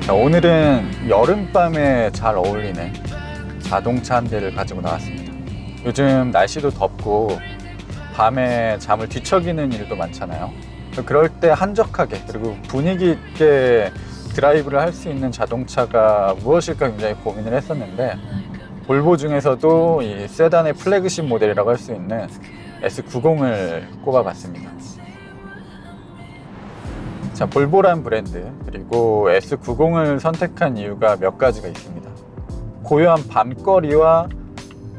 자, 오늘은 여름밤에 잘 어울리는 자동차 한 대를 가지고 나왔습니다. 요즘 날씨도 덥고 밤에 잠을 뒤척이는 일도 많잖아요. 그럴 때 한적하게 그리고 분위기 있게 드라이브를 할 수 있는 자동차가 무엇일까 굉장히 고민을 했었는데 볼보 중에서도 이 세단의 플래그십 모델이라고 할 수 있는 S90을 꼽아봤습니다. 자, 볼보란 브랜드 그리고 S90을 선택한 이유가 몇 가지가 있습니다. 고요한 밤거리와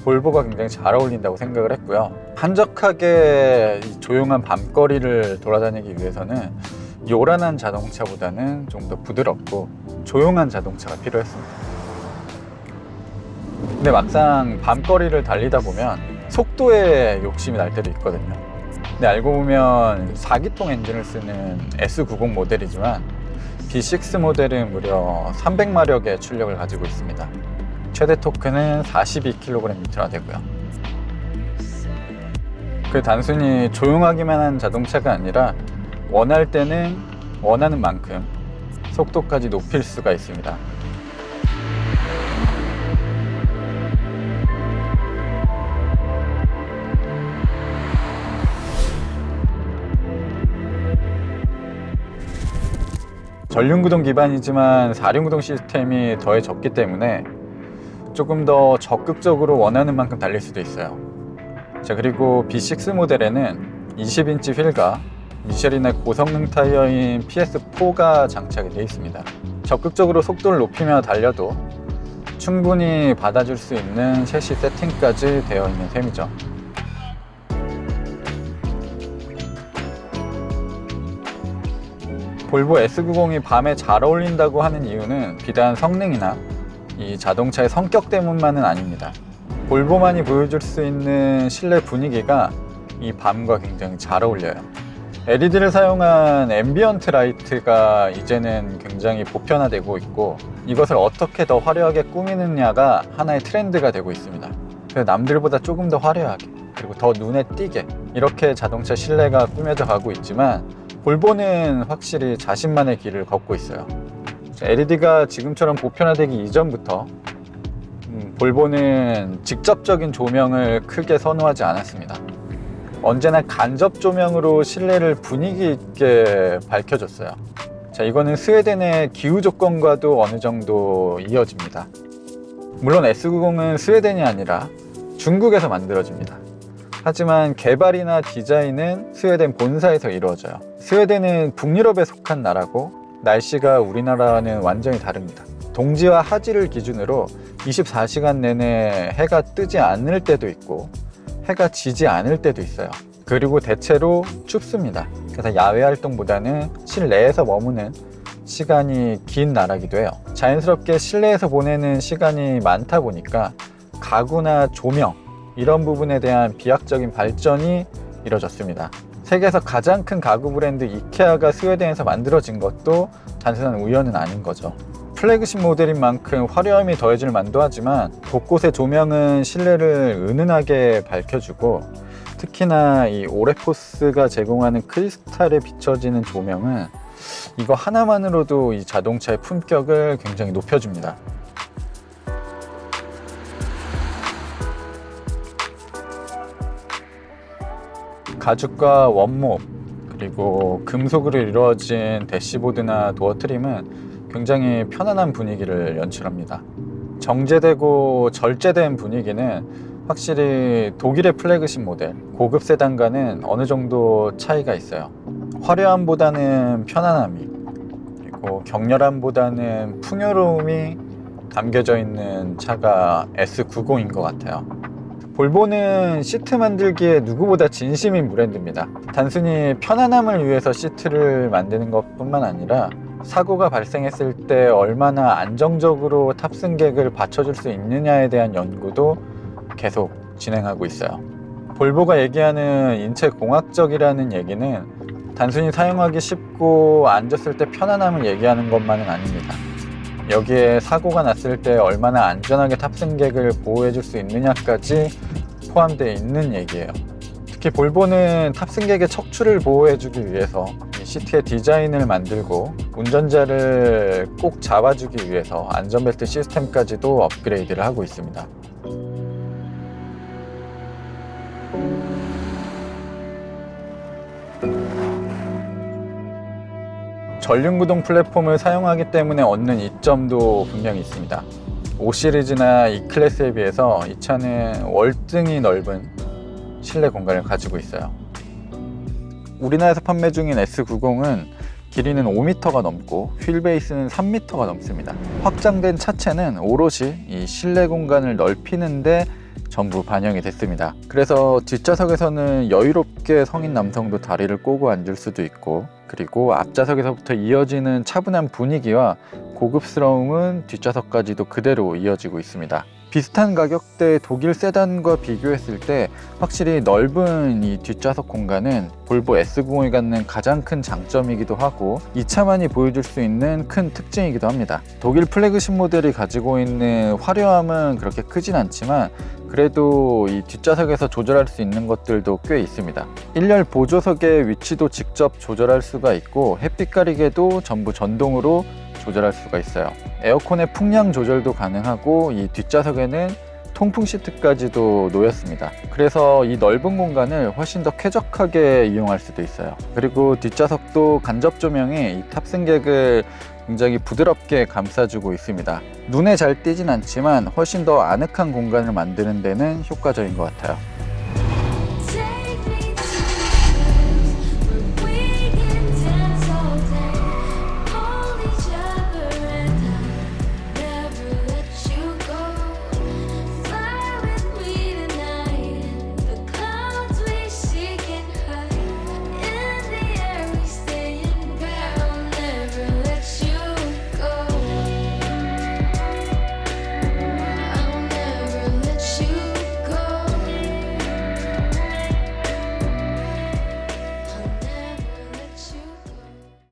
볼보가 굉장히 잘 어울린다고 생각을 했고요. 한적하게 이 조용한 밤거리를 돌아다니기 위해서는 요란한 자동차보다는 좀 더 부드럽고 조용한 자동차가 필요했습니다. 근데 막상 밤거리를 달리다 보면 속도에 욕심이 날 때도 있거든요. 근데 알고 보면 4기통 엔진을 쓰는 S90 모델이지만 B6 모델은 무려 300마력의 출력을 가지고 있습니다. 최대 토크는 42kgm가 되고요. 그 단순히 조용하기만 한 자동차가 아니라 원할 때는 원하는 만큼 속도까지 높일 수가 있습니다. 전륜구동 기반이지만 4륜구동 시스템이 더해졌기 때문에 조금 더 적극적으로 원하는 만큼 달릴 수도 있어요. 자 그리고 B6 모델에는 20인치 휠과 미쉐린의 고성능 타이어인 PS4가 장착이 되어 있습니다. 적극적으로 속도를 높이며 달려도 충분히 받아줄 수 있는 셰시 세팅까지 되어 있는 셈이죠. 볼보 S90이 밤에 잘 어울린다고 하는 이유는 비단 성능이나 이 자동차의 성격 때문만은 아닙니다. 볼보만이 보여줄 수 있는 실내 분위기가 이 밤과 굉장히 잘 어울려요. LED를 사용한 앰비언트 라이트가 이제는 굉장히 보편화되고 있고 이것을 어떻게 더 화려하게 꾸미느냐가 하나의 트렌드가 되고 있습니다. 그래서 남들보다 조금 더 화려하게 그리고 더 눈에 띄게 이렇게 자동차 실내가 꾸며져 가고 있지만 볼보는 확실히 자신만의 길을 걷고 있어요. LED가 지금처럼 보편화되기 이전부터 음, 볼보는 직접적인 조명을 크게 선호하지 않았습니다. 언제나 간접 조명으로 실내를 분위기 있게 밝혀줬어요. 자, 이거는 스웨덴의 기후 조건과도 어느 정도 이어집니다. 물론 S90은 스웨덴이 아니라 중국에서 만들어집니다. 하지만 개발이나 디자인은 스웨덴 본사에서 이루어져요. 스웨덴은 북유럽에 속한 나라고 날씨가 우리나라와는 완전히 다릅니다. 동지와 하지를 기준으로 24시간 내내 해가 뜨지 않을 때도 있고 해가 지지 않을 때도 있어요. 그리고 대체로 춥습니다. 그래서 야외 활동보다는 실내에서 머무는 시간이 긴 나라기도 해요. 자연스럽게 실내에서 보내는 시간이 많다 보니까 가구나 조명 이런 부분에 대한 비약적인 발전이 이뤄졌습니다. 세계에서 가장 큰 가구 브랜드 이케아가 스웨덴에서 만들어진 것도 단순한 우연은 아닌 거죠. 플래그십 모델인 만큼 화려함이 더해질 만도 하지만 곳곳의 조명은 실내를 은은하게 밝혀주고 특히나 이 오레포스가 제공하는 크리스탈에 비춰지는 조명은 이거 하나만으로도 이 자동차의 품격을 굉장히 높여줍니다. 가죽과 원목 그리고 금속으로 이루어진 대시보드나 도어 트림은 굉장히 편안한 분위기를 연출합니다. 정제되고 절제된 분위기는 확실히 독일의 플래그십 모델 고급 세단과는 어느 정도 차이가 있어요. 화려함보다는 편안함이 그리고 격렬함보다는 풍요로움이 담겨져 있는 차가 S90인 것 같아요. 볼보는 시트 만들기에 누구보다 진심인 브랜드입니다. 단순히 편안함을 위해서 시트를 만드는 것 뿐만 아니라 사고가 발생했을 때 얼마나 안정적으로 탑승객을 받쳐줄 수 있느냐에 대한 연구도 계속 진행하고 있어요. 볼보가 얘기하는 인체 공학적이라는 얘기는 단순히 사용하기 쉽고 앉았을 때 편안함을 얘기하는 것만은 아닙니다. 여기에 사고가 났을 때 얼마나 안전하게 탑승객을 보호해 줄 수 있느냐까지 포함되어 있는 얘기예요. 특히 볼보는 탑승객의 척추를 보호해 주기 위해서 이 시트의 디자인을 만들고 운전자를 꼭 잡아주기 위해서 안전벨트 시스템까지도 업그레이드를 하고 있습니다. 전륜구동 플랫폼을 사용하기 때문에 얻는 이점도 분명히 있습니다. 5 시리즈나 E 클래스에 비해서 이 차는 월등히 넓은 실내 공간을 가지고 있어요. 우리나라에서 판매 중인 S90은 길이는 5m가 넘고 휠베이스는 3m가 넘습니다. 확장된 차체는 오롯이 이 실내 공간을 넓히는데 전부 반영이 됐습니다. 그래서 뒷좌석에서는 여유롭게 성인 남성도 다리를 꼬고 앉을 수도 있고 그리고 앞좌석에서부터 이어지는 차분한 분위기와 고급스러움은 뒷좌석까지도 그대로 이어지고 있습니다. 비슷한 가격대 독일 세단과 비교했을 때 확실히 넓은 이 뒷좌석 공간은 볼보 S90이 갖는 가장 큰 장점이기도 하고 이 차만이 보여줄 수 있는 큰 특징이기도 합니다. 독일 플래그십 모델이 가지고 있는 화려함은 그렇게 크진 않지만 그래도 이 뒷좌석에서 조절할 수 있는 것들도 꽤 있습니다. 1열 보조석의 위치도 직접 조절할 수가 있고 햇빛 가리개도 전부 전동으로 조절할 수가 있어요. 에어컨의 풍량 조절도 가능하고 이 뒷좌석에는 통풍 시트까지도 놓였습니다. 그래서 이 넓은 공간을 훨씬 더 쾌적하게 이용할 수도 있어요. 그리고 뒷좌석도 간접 조명이 이 탑승객을 굉장히 부드럽게 감싸주고 있습니다. 눈에 잘 띄진 않지만 훨씬 더 아늑한 공간을 만드는 데는 효과적인 것 같아요.